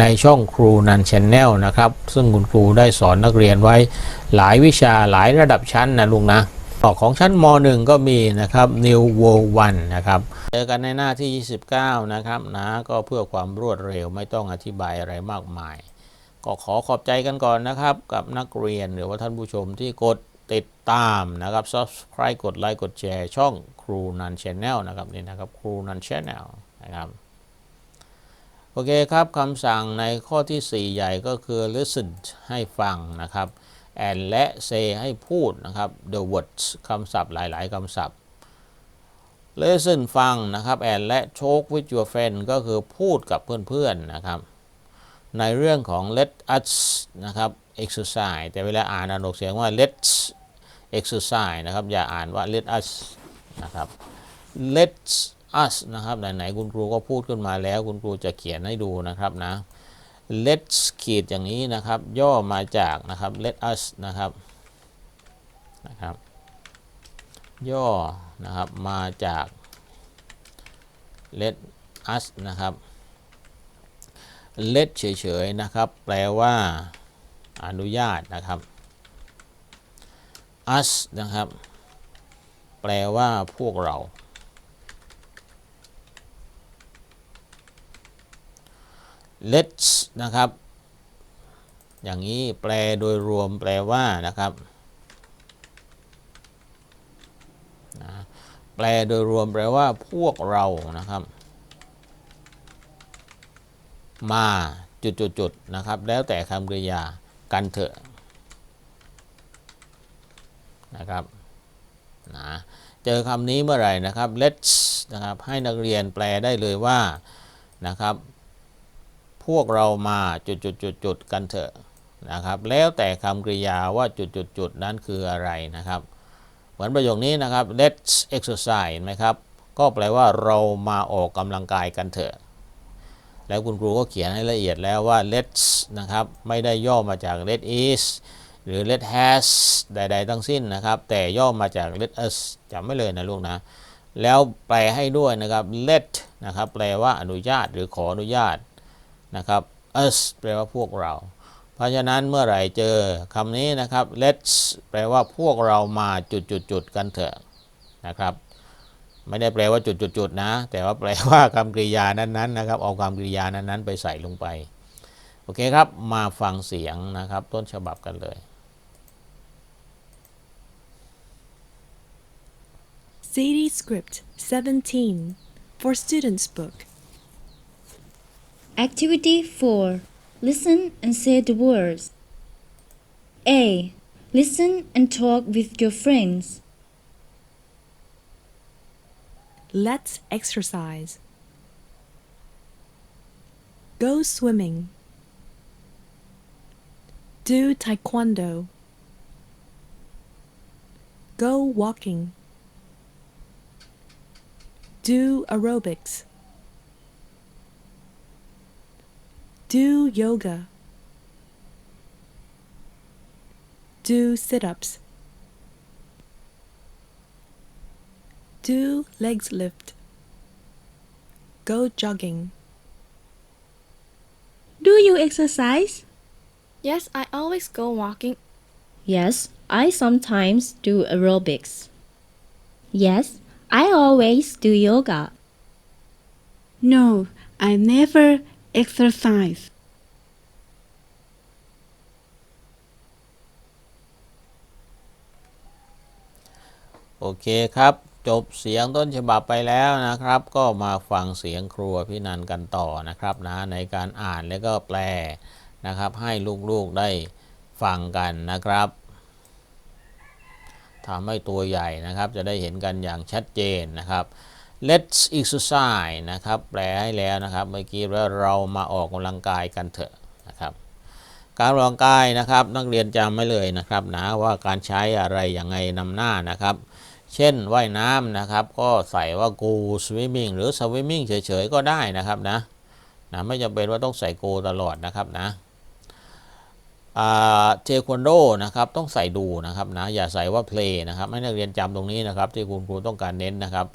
ในช่องครูนันชแนลนะครับ ซึ่งคุณครูได้สอนนักเรียนไว้หลายวิชาหลายระดับชั้นนะลุงนะออของชั้นม .1 ก็มีนะครับ New World 1นะครับเจอกันในหน้าที่ 29 นะครับนะก็เพื่อความรวดเร็วไม่ต้องอธิบายอะไรมากมาย ก็ขอขอบใจกันก่อนนะครับ กับนักเรียนหรือว่าท่านผู้ชมที่กดติดตามนะครับ subscribe กดไลค์กดแชร์ช่องครูนันชแนลนะครับนี่นะครับครูนันชแนลนะครับ โอเคครับคำสั่งในข้อที่ 4 ใหญ่ก็คือ listen ให้ฟังนะครับ and และ say ให้พูดนะครับ the words คำศัพท์หลาย ๆคำศัพท์ listen ฟังนะครับ and และ talk with your friend ก็คือพูดกับเพื่อน ๆ นะครับ ในเรื่องของ let us นะครับ exercise แต่เวลาอ่านอ่านออกเสียงว่า let's exercise นะครับ อย่าอ่านว่า let us นะครับ let's us นะครับ ไหนๆคุณครูก็พูดขึ้นมาแล้ว คุณครูจะเขียนให้ดูนะครับนะ let's ขีดอย่างนี้นะครับ ย่อมาจากนะครับ let us นะครับนะครับ ย่อนะครับมาจาก let us นะครับ let เฉยๆนะครับ แปลว่าอนุญาตนะครับ us นะครับ แปลว่าพวกเรา let's นะครับ อย่างนี้แปลโดยรวมแปลว่านะครับนะแปลโดยรวมแปลว่าพวกเรานะครับ มาจุดๆๆนะครับ แล้วแต่คำกริยากันเถอะนะครับนะเจอคำนี้เมื่อไหร่นะครับ let's นะครับให้นักเรียนแปลได้เลยว่านะครับ พวกเรามาจุดๆๆกันเถอะนะครับ แล้วแต่คำกริยาว่าจุดๆๆนั้นคืออะไรนะครับ เหมือนประโยคนี้นะครับ let's exercise เห็นไหมครับ ก็แปลว่าเรามาออกกำลังกายกันเถอะ แล้วคุณครูก็เขียนให้ละเอียดแล้วว่า let's นะครับ ไม่ได้ย่อมาจาก let is หรือ let has ใด ๆ ทั้งสิ้นนะครับ แต่ย่อมาจาก let us จำไม่เลยนะลูกนะ แล้วแปลให้ด้วยนะครับ let นะครับ แปลว่าอนุญาตหรือขออนุญาต นะครับ us แปลว่าพวกเรา เพราะฉะนั้นเมื่อไหร่เจอคำนี้นะครับ let's แปลว่าพวกเรามาจุดๆๆกันเถอะนะครับ ไม่ได้แปลว่าจุดๆๆนะ แต่ว่าแปลว่าคำกริยานั้นๆนะครับ เอาคำกริยานั้นๆ ไปใส่ลงไป โอเคครับ มาฟังเสียงนะครับ ต้นฉบับกันเลย CD Script 17 for Students Book. Activity 4. Listen and say the words. A. Listen and talk with your friends. Let's exercise. Go swimming. Do taekwondo. Go walking. Do aerobics. Do yoga. Do sit ups. Do legs lift. Go jogging. Do you exercise? Yes, I always go walking. Yes, I sometimes do aerobics. Yes, I always do yoga. No, I never exercise. โอเคครับ จบเสียงต้นฉบับไปแล้วนะครับ ก็มาฟังเสียงครัวพี่นันกันต่อนะครับนะในการอ่านแล้วก็แปลนะครับ ให้ลูกๆได้ฟังกันนะครับทำให้ตัวใหญ่นะครับ จะได้เห็นกันอย่างชัดเจนนะครับ let's exercise นะครับ แปลให้แล้วนะครับ เมื่อกี้ว่าเรามาออกกำลังกายกันเถอะนะครับ การออกกำลังกายนะครับ นักเรียนจำไม่เลยนะครับนะว่าการใช้อะไรยังไงนำหน้านะครับ เช่นว่ายน้ำนะครับ ก็ใส่ว่า go swimming หรือ swimming เฉยๆ ก็ได้นะครับนะนะไม่จำเป็นว่าต้องใส่ go ตลอดนะครับนะเทควันโดนะครับต้องใส่ดูนะครับนะอย่าใส่ว่า play นะครับให้นักเรียนจำตรงนี้นะครับ ที่คุณครูต้องการเน้นนะครับ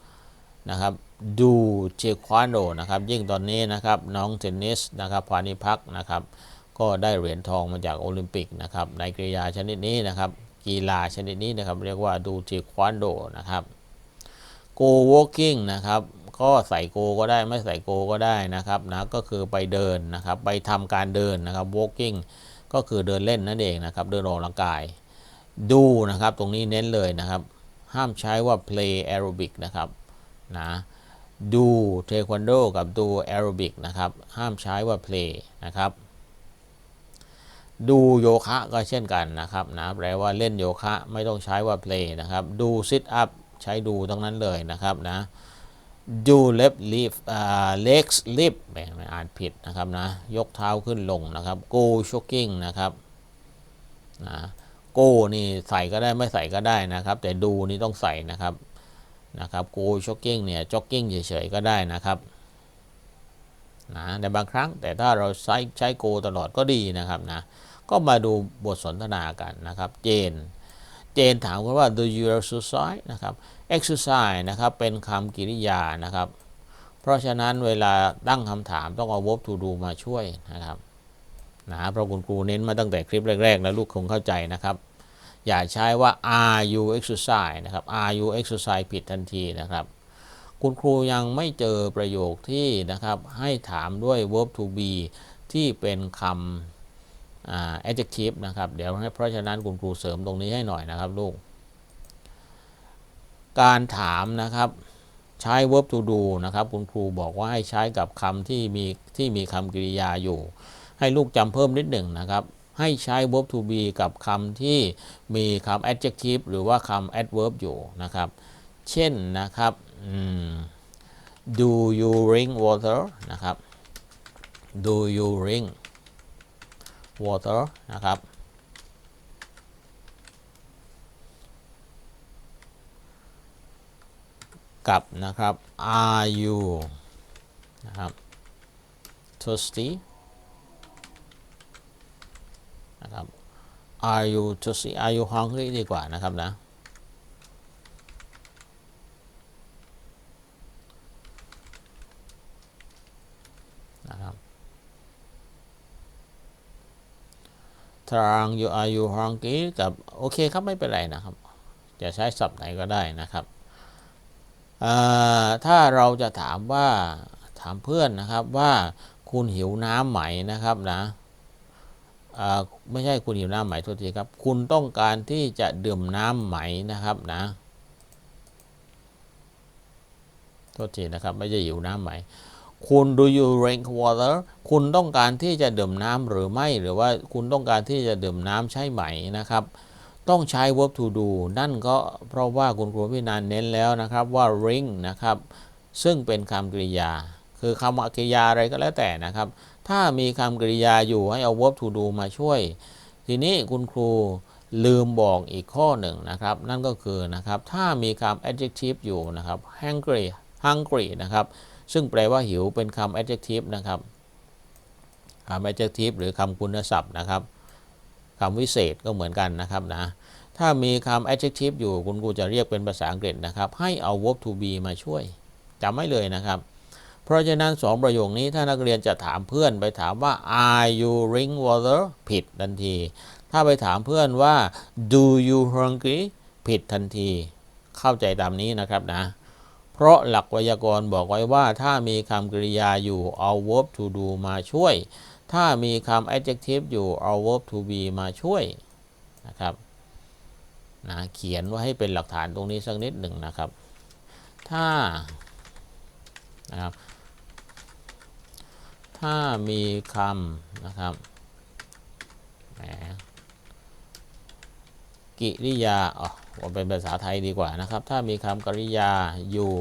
นะครับดูเทควันโดนะครับ ยิ่งตอนนี้นะครับน้องเทนนิสนะครับพานิพักนะครับ ก็ได้เหรียญทองมาจากโอลิมปิกนะครับในกริยาชนิดนี้นะครับ กีฬาชนิดนี้นะครับ เรียกว่าดูเทควันโดนะครับ go walking นะครับก็ใส่โกก็ได้ไม่ใส่โกก็ได้นะครับนะก็คือไปเดินนะครับ ไปทำการเดินนะครับ walking ก็คือเดินเล่นนั่นเองนะครับ เดินออกกำลังกาย ดูนะครับ ตรงนี้เน้นเลยนะครับ ห้ามใช้ว่า play aerobic นะครับ นะดูเทควันโดกับดู aerobic นะครับ ห้ามใช้ว่า play นะครับ ดูโยคะก็เช่นกันนะครับนะแปลว่าเล่นโยคะไม่ต้องใช้ว่า play นะครับ ดู sit up ใช้ดูทั้งนั้นเลยนะครับนะ do left lift อ่า legs lift แหมไม่อ่านผิดนะครับนะ ยกเท้าขึ้นลงนะครับ go jogging นะครับนะ go นี่ใส่ก็ได้ไม่ใส่ก็ได้นะครับ แต่ดูนี่ต้องใส่นะครับ นะครับ go jogging เนี่ย jogging เฉยๆก็ได้นะครับนะในบางครั้งแต่ถ้าเราใช้ใช้ go ตลอดก็ดีนะครับนะก็มาดูบทสนทนากันนะครับ เจน เจนถามกันว่า do you exercise นะครับ exercise นะครับเป็นคำกริยานะครับ เพราะฉะนั้นเวลาตั้งคำถามต้องเอา verb to do มาช่วยนะครับนะเพราะคุณครูเน้นมาตั้งแต่คลิปแรก ๆ แล้วลูกคงเข้าใจนะครับ อย่าใช้ว่า are you exercise นะครับ are you exercise ผิดทันทีนะครับ คุณครูยังไม่เจอประโยคที่นะครับให้ถามด้วย verb to be ที่เป็นคำ adjective นะครับ เดี๋ยวให้เพราะฉะนั้นคุณครูเสริมตรงนี้ให้หน่อยนะครับลูก การถามนะครับใช้ verb to do นะครับ คุณครูบอกว่าให้ใช้กับคำที่มีที่มีคำกริยาอยู่ ให้ลูกจำเพิ่มนิดหนึ่งนะครับ ให้ใช้ verb to be กับคำที่มีคำ adjective หรือว่าคำ adverb อยู่นะครับ เช่นนะครับ do you drink water นะครับ do you drink water นะครับ กับนะครับ are you นะครับ thirsty นะครับ are you thirsty are you hungry ดีกว่านะครับนะ นะครับทาง you are you hungry กับโอเคครับไม่เป็นไรนะครับ จะใช้ศัพท์ไหนก็ได้นะครับถ้าเราจะถามว่าถามเพื่อนนะครับว่าคุณหิวน้ำไหมนะครับนะ ไม่ใช่คุณหิวน้ำไหมโทษทีครับ คุณต้องการที่จะดื่มน้ำไหมนะครับนะโทษทีนะครับ ไม่ใช่หิวน้ำไหม คุณ do you drink water คุณต้องการที่จะดื่มน้ำหรือไม่ หรือว่าคุณต้องการที่จะดื่มน้ำใช่ไหมนะครับ ต้องใช้ verb to do นั่นก็เพราะว่าคุณครูพี่นานเน้นแล้วนะครับว่า ring นะครับ ซึ่งเป็นคำกริยา คือคำกริยาอะไรก็แล้วแต่นะครับ ถ้ามีคำกริยาอยู่ให้เอา verb to do มาช่วย ทีนี้คุณครูลืมบอกอีกข้อหนึ่งนะครับ นั่นก็คือนะครับ ถ้ามีคำ adjective อยู่นะครับ hungry hungry นะครับ ซึ่งแปลว่าหิวเป็นคำ adjective นะครับคำ adjective หรือคำคุณศัพท์นะครับคำวิเศษก็เหมือนกันนะครับนะ ถ้ามีคำ adjective อยู่คุณครูจะเรียกเป็นภาษาอังกฤษนะครับ ให้เอา verb to be มาช่วยจำไว้เลยนะครับ เพราะฉะนั้นสองประโยคนี้ถ้านักเรียนจะถามเพื่อนไปถามว่า are you drink water ผิดทันที ถ้าไปถามเพื่อนว่า do you hungry ผิดทันที เข้าใจตามนี้นะครับนะ เพราะหลักไวยากรณ์บอกไว้ว่าถ้ามีคำกริยาอยู่เอา verb to do มาช่วย ถ้ามีคำ adjective อยู่เอา verb to be มาช่วยนะครับนะเขียนไว้ให้เป็นหลักฐานตรงนี้สักนิดหนึ่งนะครับ ถ้านะครับ ถ้ามีคำนะครับแหมกิริยาอ๋อเป็นภาษาไทยดีกว่านะครับ ถ้ามีคำกริยาอยู่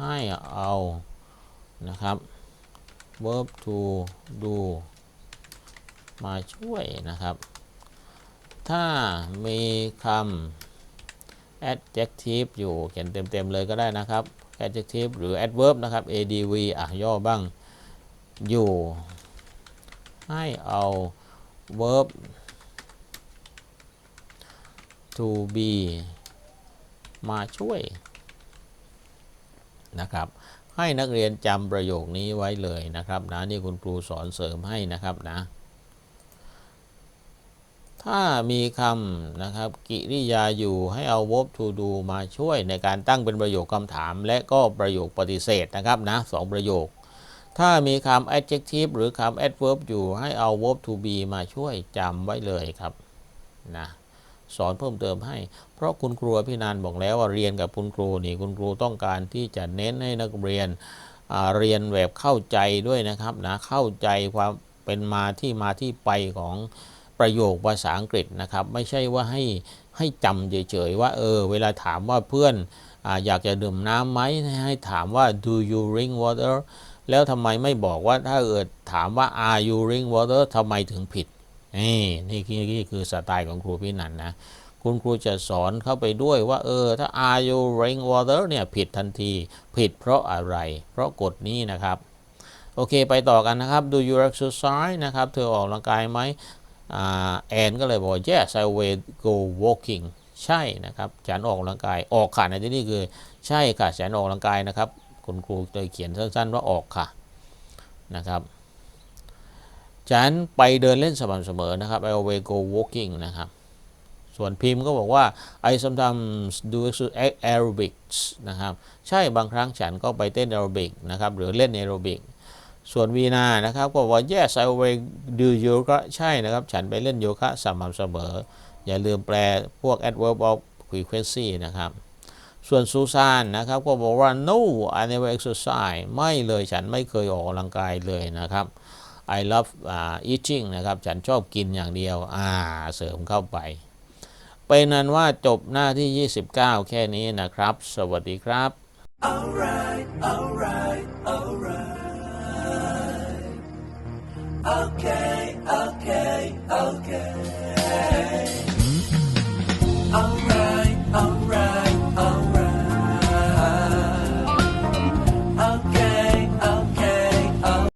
ให้เอานะครับ verb to do มาช่วยนะครับ ถ้ามีคำ adjective อยู่เขียนเต็มๆเลยก็ได้นะครับ adjective หรือ adverb นะครับ adv อะย่อบ้าง อยู่ ให้เอา verb to be มาช่วยนะครับ ให้นักเรียนจำประโยคนี้ไว้เลยนะครับนะนี่คุณครูสอนเสริมให้นะครับนะ ถ้ามีคำนะครับกิริยาอยู่ให้เอา verb to do มาช่วยในการตั้งเป็นประโยคคำถาม และก็ประโยคปฏิเสธนะครับนะสองประโยค ถ้ามีคำ adjective หรือคำ adverb อยู่ให้เอา verb to be มาช่วยจำไว้เลยครับนะสอนเพิ่มเติมให้ เพราะคุณครูพี่นันบอกแล้วว่าเรียนกับคุณครูนี่คุณครูต้องการที่จะเน้นให้นักเรียนเรียนแบบเข้าใจด้วยนะครับนะเข้าใจความเป็นมาที่มาที่ไปของประโยคภาษาอังกฤษนะครับ ไม่ใช่ว่าให้ให้จำเฉยๆว่าเออเวลาถามว่าเพื่อนออยากจะดื่มน้ำไหมให้ถามว่า do you drink water แล้วทำไมไม่บอกว่าถ้าเกิดถามว่า are you drink water ทำไมถึงผิด นี่นี่คือนี่คือสไตล์ของครูพี่นันนะ คุณครูจะสอนเข้าไปด้วยว่า เออ ถ้า are you drink water เนี่ยผิดทันที ผิดเพราะอะไร เพราะกฎนี้นะครับ โอเคไปต่อกันนะครับ do you exercise นะครับ เธอออกกำลังกายไหมแอนก็เลยบอก yes I will go walking ใช่นะครับ ฉันออกกำลังกาย ออกค่ะในที่นี้คือ ใช่ค่ะ ฉันออกกำลังกายนะครับ คุณครูเลยเขียนสั้นๆว่าออกค่ะนะครับฉันไปเดินเล่นสม่ำเสมอนะครับ I always go walking นะครับ ส่วนพิมพ์ก็บอกว่า I sometimes do aerobics นะครับ ใช่บางครั้งฉันก็ไปเต้นแอโรบิกนะครับ หรือเล่นแอโรบิก ส่วนวีนานะครับ ก็บอกว่า yes I always do yoga ใช่นะครับ ฉันไปเล่นโยคะสม่ำเสมอ อย่าลืมแปลพวก adverb of frequency นะครับ ส่วนซูซานนะครับก็บอกว่า no I never exercise ไม่เลยฉันไม่เคยออกกำลังกายเลยนะครับ I love uh, eating นะครับ ฉันชอบกินอย่างเดียว อ่า เสริมเข้าไป เป็นนั้นว่าจบหน้าที่ 29 แค่นี้นะครับ สวัสดีครับ Alright, alright, alright. Okay, okay, okay.